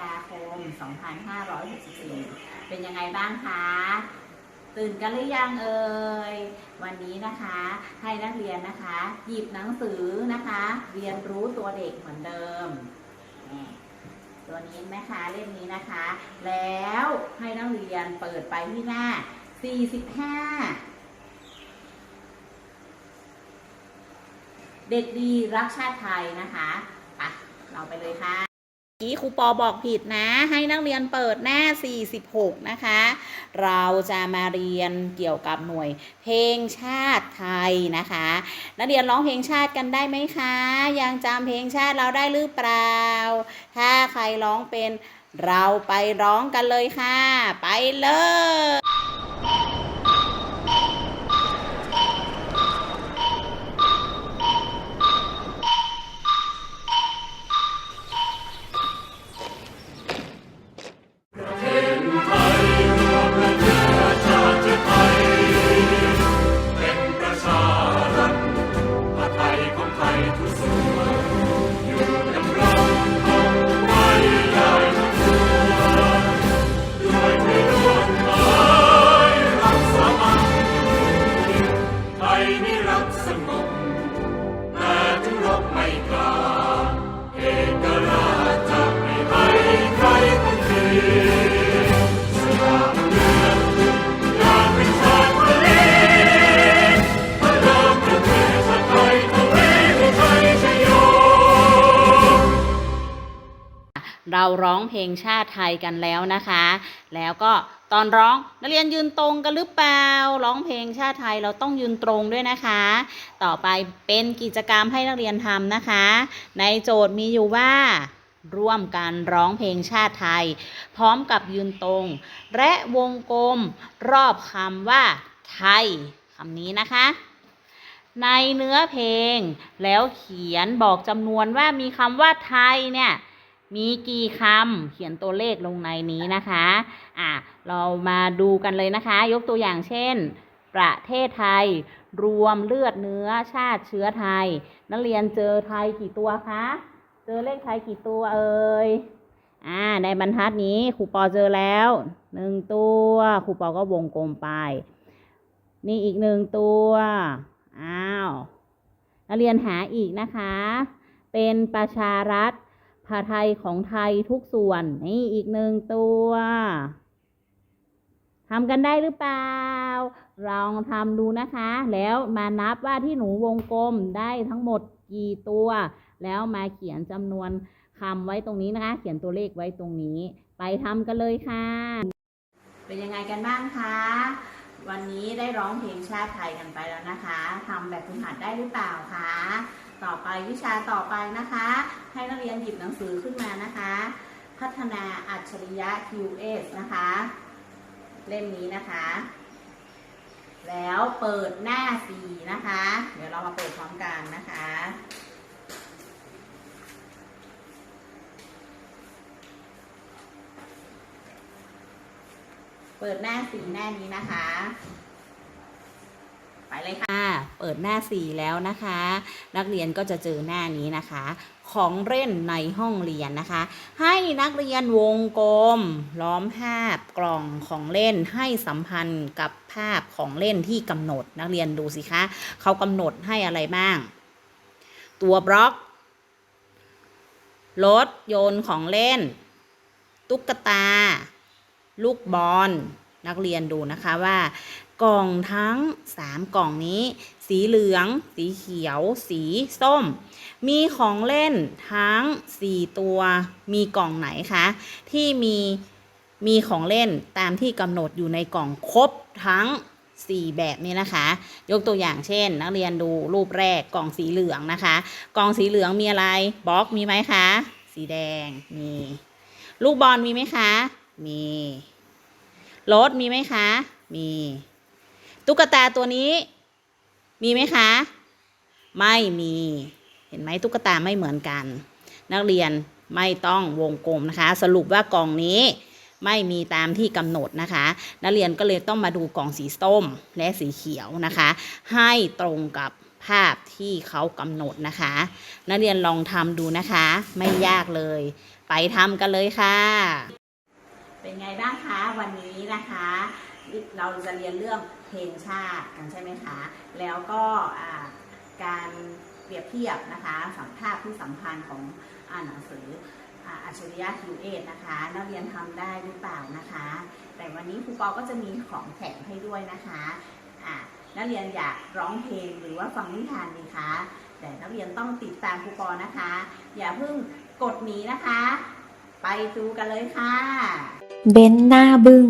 ฎาคม 2564 เป็นยังไงบ้างคะ ตื่นกันหรือยังเอ่ย วันนี้นะคะให้นักเรียนนะคะ หยิบหนังสือนะคะ เรียนรู้ตัวเด็กเหมือนเดิม ตัวนี้ไหมคะเล่มนี้นะคะ แล้วให้นักเรียนเปิดไปที่หน้า 45เด็กดีรักชาติไทยนะคะ ไป เราไปเลยค่ะ นี้ครูปอบอกผิดนะ ให้นักเรียนเปิดหน้า 46 นะคะ เราจะมาเรียนเกี่ยวกับหน่วยเพลงชาติไทยนะคะ นักเรียนร้องเพลงชาติกันได้ไหมคะ ยังจำเพลงชาติเราได้หรือเปล่า ถ้าใครร้องเป็นเราไปร้องกันเลยค่ะ ไปเลย เราร้องเพลงชาติไทยกันแล้วนะคะ แล้วก็ตอนร้องนักเรียนยืนตรงกันหรือเปล่า ร้องเพลงชาติไทยเราต้องยืนตรงด้วยนะคะ ต่อไปเป็นกิจกรรมให้นักเรียนทำนะคะ ในโจทย์มีอยู่ว่าร่วมกันร้องเพลงชาติไทย พร้อมกับยืนตรง และวงกลมรอบคำว่า ไทยคำนี้นะคะ ในเนื้อเพลงแล้วเขียนบอกจำนวนว่ามีคำว่าไทยเนี่ย มีกี่คำเขียนตัวเลขลงในนี้นะคะ อะ เรามาดูกันเลยนะคะ ยกตัวอย่างเช่น ประเทศไทย รวมเลือดเนื้อชาติเชื้อไทย นักเรียนเจอไทยกี่ตัวคะ เจอเลขไทยกี่ตัวเอ่ย อ่า ในบรรทัดนี้ครูปอเจอแล้วหนึ่งตัวครูปอก็วงกลมไป นี่อีกหนึ่งตัว อ้าวนักเรียนหาอีกนะคะ เป็นประชารัฐ ผาไทยของไทยทุกส่วน นี่อีกหนึ่งตัวทำกันได้หรือเปล่า ลองทำดูนะคะ แล้วมานับว่าที่หนูวงกลมได้ทั้งหมดกี่ตัว แล้วมาเขียนจำนวนคำไว้ตรงนี้นะคะ เขียนตัวเลขไว้ตรงนี้ ไปทำกันเลยค่ะ เป็นยังไงกันบ้างคะ วันนี้ได้ร้องเพลงชาติไทยกันไปแล้วนะคะทำแบบฝึกหัดได้หรือเปล่าคะ ต่อไปวิชาต่อไปนะคะ ให้นักเรียนหยิบหนังสือขึ้นมานะคะ พัฒนาอัจฉริยะ QS นะคะ เล่มนี้นะคะ แล้วเปิดหน้าสีนะคะ เดี๋ยวเรามาเปิดพร้อมกันนะคะเปิดหน้าสีหน้านี้นะคะ ไปเลยค่ะ เปิดหน้าสีแล้วนะคะ นักเรียนก็จะเจอหน้านี้นะคะ ของเล่นในห้องเรียนนะคะ ให้นักเรียนวงกลม ล้อมภาพกล่องของเล่นให้สัมพันธ์กับภาพของเล่นที่กำหนดนักเรียนดูสิคะเขากำหนดให้อะไรบ้าง ตัวบล็อกรถโยนของเล่น ตุ๊กตา ลูกบอลนักเรียนดูนะคะว่า กล่องทั้ง 3 กล่องนี้ สีเหลือง สีเขียว สีส้ม มีของเล่นทั้ง 4 ตัว มีกล่องไหนคะ ที่มีมีของเล่นตามที่กำหนดอยู่ในกล่องครบทั้ง 4 แบบนี้นะคะ ยกตัวอย่างเช่น นักเรียนดูรูปแรกกล่องสีเหลืองนะคะ กล่องสีเหลืองมีอะไรบล็อกมีไหมคะ สีแดงมีลูกบอลมีไหมคะ มีรถมีไหมคะ มี ตุ๊กตาตัวนี้ มีไหมคะ ไม่มี เห็นไหมตุ๊กตาไม่เหมือนกัน นักเรียนไม่ต้องวงกลมนะคะ สรุปว่ากล่องนี้ไม่มีตามที่กำหนดนะคะ นักเรียนก็เลยต้องมาดูกล่องสีส้มและสีเขียวนะคะ ให้ตรงกับภาพที่เขากำหนดนะคะ นักเรียนลองทำดูนะคะ ไม่ยากเลย ไปทำกันเลยค่ะ เป็นไงบ้างคะวันนี้นะคะ เราจะเรียนเรื่องเพลงชาติกันใช่ไหมคะ แล้วก็การเปรียบเทียบนะคะสัมภาษณ์ที่สัมพันธ์ของอ่านหนังสืออัจฉริยะคิวเอนะคะ นักเรียนทำได้หรือเปล่านะคะ แต่วันนี้ครูปอก็จะมีของแถมให้ด้วยนะคะอ่านักเรียนอยากร้องเพลงหรือว่าฟังนิทานดีคะ แต่นักเรียนต้องติดตามครูปอนะคะ อย่าเพิ่งกดหนีนะคะ ไปดูกันเลยค่ะ เบนหน้าบึง้ง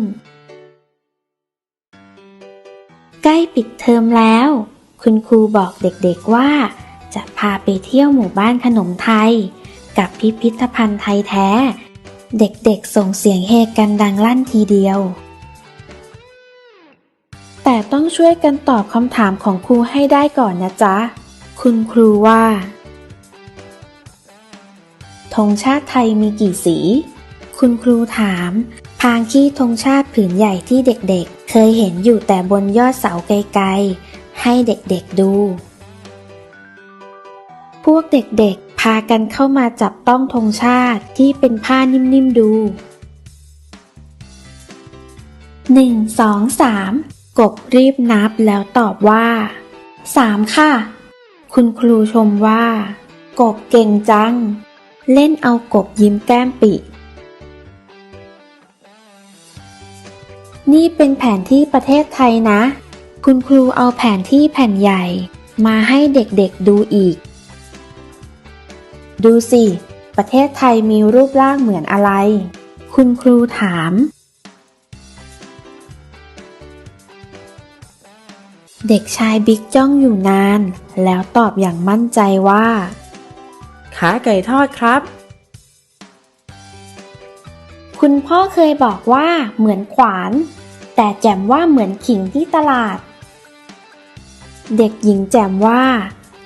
ใกล้ปิดเทอมแล้ว คุณครูบอกเด็กๆว่า จะพาไปเที่ยวหมู่บ้านขนมไทย กับพิพิธภัณฑ์ไทยแท้ เด็กๆส่งเสียงเฮกันดังลั่นทีเดียว แต่ต้องช่วยกันตอบคำถามของครูให้ได้ก่อนนะจ๊ะ คุณครูว่าธงชาติไทยมีกี่สี คุณครูถาม พางขี้ธงชาติผืนใหญ่ที่เด็กๆ เคยเห็นอยู่แต่บนยอดเสาไกลๆ ให้เด็กๆดู พวกเด็กๆ พากันเข้ามาจับต้องธงชาติที่เป็นผ้านิ่มๆดู หนึ่งสองสามกบรีบนับแล้วตอบว่าสามค่ะ คุณครูชมว่า กบเก่งจัง เล่นเอากบยิ้มแก้มปิ นี่เป็นแผนที่ประเทศไทยนะ คุณครูเอาแผนที่แผ่นใหญ่ มาให้เด็กๆดูอีก ดูสิ ประเทศไทยมีรูปร่างเหมือนอะไร คุณครูถาม เด็กชายบิ๊กจ้องอยู่นาน แล้วตอบอย่างมั่นใจว่า ขาไก่ทอดครับ คุณพ่อเคยบอกว่าเหมือนขวาน แต่แจ่มว่าเหมือนขิงที่ตลาด เด็กหญิงแจ่มว่า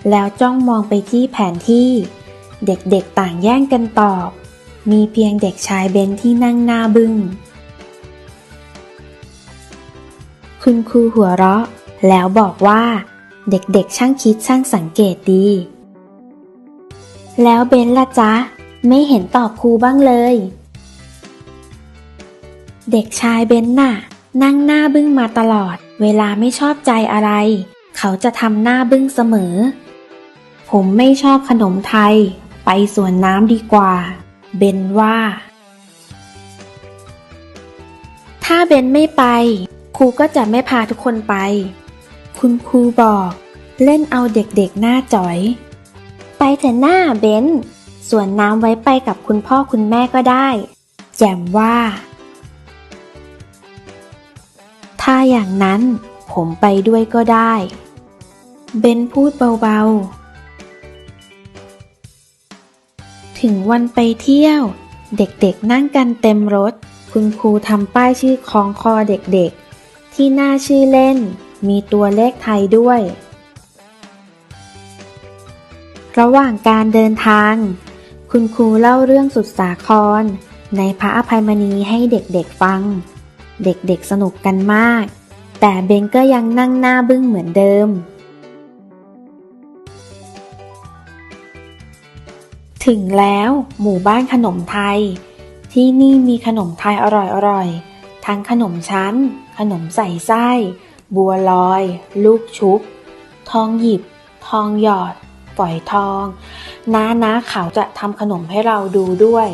แล้วจ้องมองไปที่แผนที่ เด็กๆต่างแย่งกันตอบ มีเพียงเด็กชายเบนที่นั่งหน้าบึง้ง คุณครูหัวเราะ แล้วบอกว่า เด็กๆช่างคิดช่างสังเกตดี แล้วเบนล่ะจ๊ะ ไม่เห็นตอบครูบ้างเลย เด็กชายเบนน่ะ นั่งหน้าบึ้งมาตลอด เวลาไม่ชอบใจอะไร เขาจะทำหน้าบึ้งเสมอ ผมไม่ชอบขนมไทย ไปสวนน้ำดีกว่า เบนว่า ถ้าเบนไม่ไป ครูก็จะไม่พาทุกคนไป คุณครูบอก เล่นเอาเด็กๆหน้าจ๋อย ไปเถอะหน้าเบนส่วนน้ำไว้ไปกับคุณพ่อคุณแม่ก็ได้ แจมว่า ถ้าอย่างนั้นผมไปด้วยก็ได้ เบนพูดเบาๆ ถึงวันไปเที่ยว เด็กๆนั่งกันเต็มรถ คุณครูทำป้ายชื่อคล้องคอเด็กๆ ที่หน้าชื่อเล่น มีตัวเลขไทยด้วย ระหว่างการเดินทาง คุณครูเล่าเรื่องสุดสาคร ในพระอภัยมณีให้เด็กๆฟัง เด็กๆสนุกกันมาก แต่เบนก็ยังนั่งหน้าบึ้งเหมือนเดิม ถึงแล้วหมู่บ้านขนมไทย ที่นี่มีขนมไทยอร่อยๆ ทั้งขนมชั้น ขนมใส่ไส้ บัวลอย ลูกชุบ ทองหยิบ ทองหยอด ฝอยทอง น้าน้าเขาจะทำขนมให้เราดูด้วย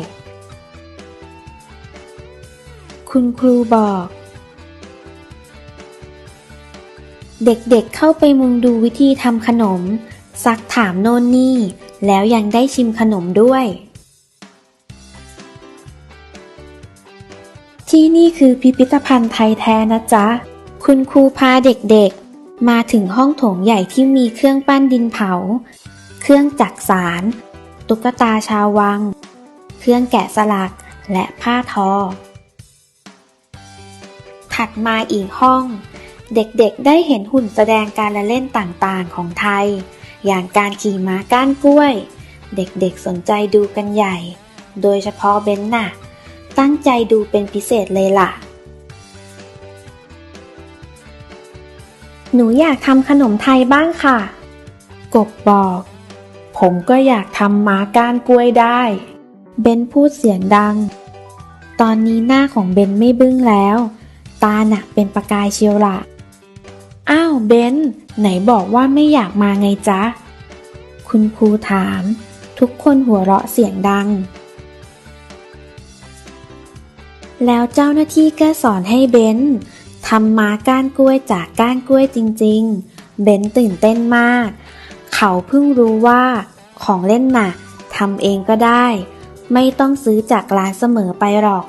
คุณครูบอก เด็กๆเเข้าไปมุงดูวิธีทำขนม ซักถามโน่นนี่ แล้วยังได้ชิมขนมด้วย ที่นี่คือพิพิธภัณฑ์ไทยแท้นะจ๊ะ คุณครูพาเด็กๆ มาถึงห้องโถงใหญ่ที่มีเครื่องปั้นดินเผา เครื่องจักสาร ตุ๊กตาชาววัง เครื่องแกะสลักและผ้าทอ ถัดมาอีกห้อง เด็กๆได้เห็นหุ่นแสดงการละเล่นต่างๆของไทย อย่างการขี่ม้าก้านกล้วย เด็กๆสนใจดูกันใหญ่ โดยเฉพาะเบนน่ะ ตั้งใจดูเป็นพิเศษเลยล่ะ หนูอยากทำขนมไทยบ้างค่ะ กบบอก ผมก็อยากทำม้าก้านกล้วยได้ เบนพูดเสียงดัง ตอนนี้หน้าของเบนไม่บึ้งแล้ว ตาหนักเป็นประกายเชียวละอ้าวเบนไหนบอกว่าไม่อยากมาไงจ๊ะ คุณครูถาม ทุกคนหัวเราะเสียงดัง แล้วเจ้าหน้าที่ก็สอนให้เบนทำมาก้านกล้วยจากก้านกล้วยจริง ๆ เบนตื่นเต้นมาก เขาเพิ่งรู้ว่าของเล่นน่ะทำเองก็ได้ ไม่ต้องซื้อจากร้านเสมอไปหรอก